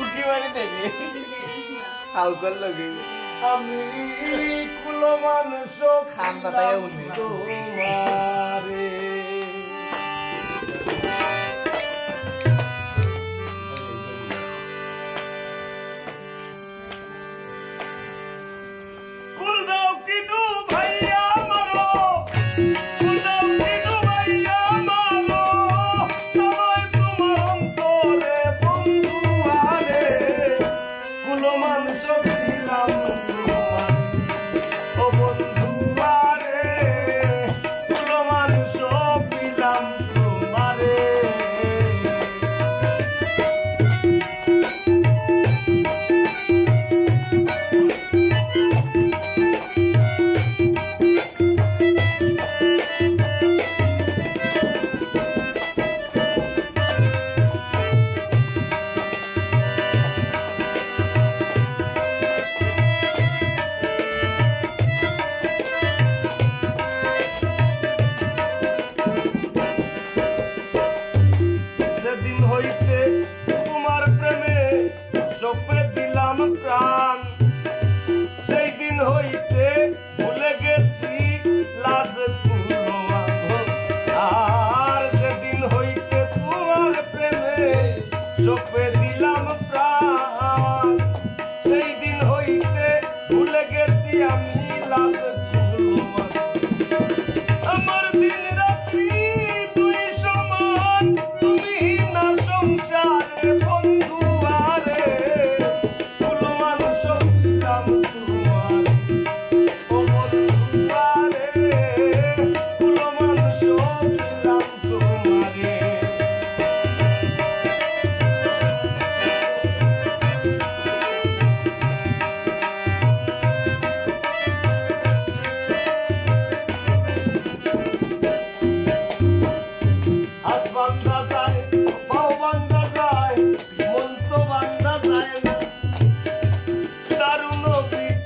উকি মারি থেকে হাউ করল কি আমি কুলো মানুষ খান পাতায় উঠবে। হইতে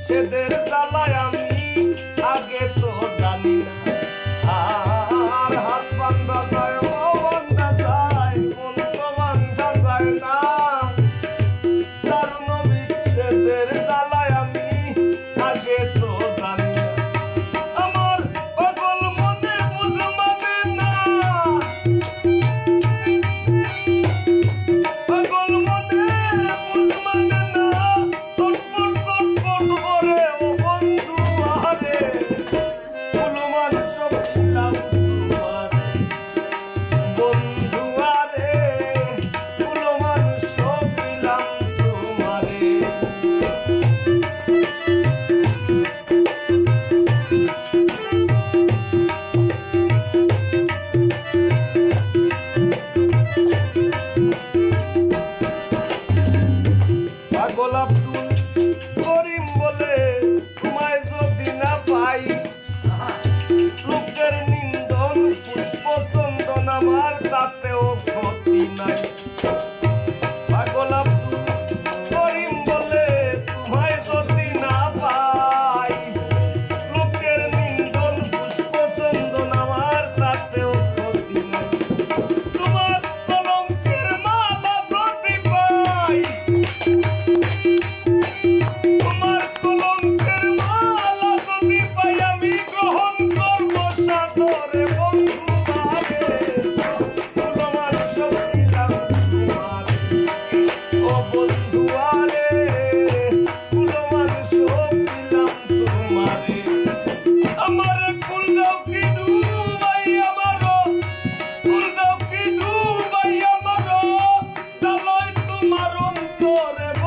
Chete.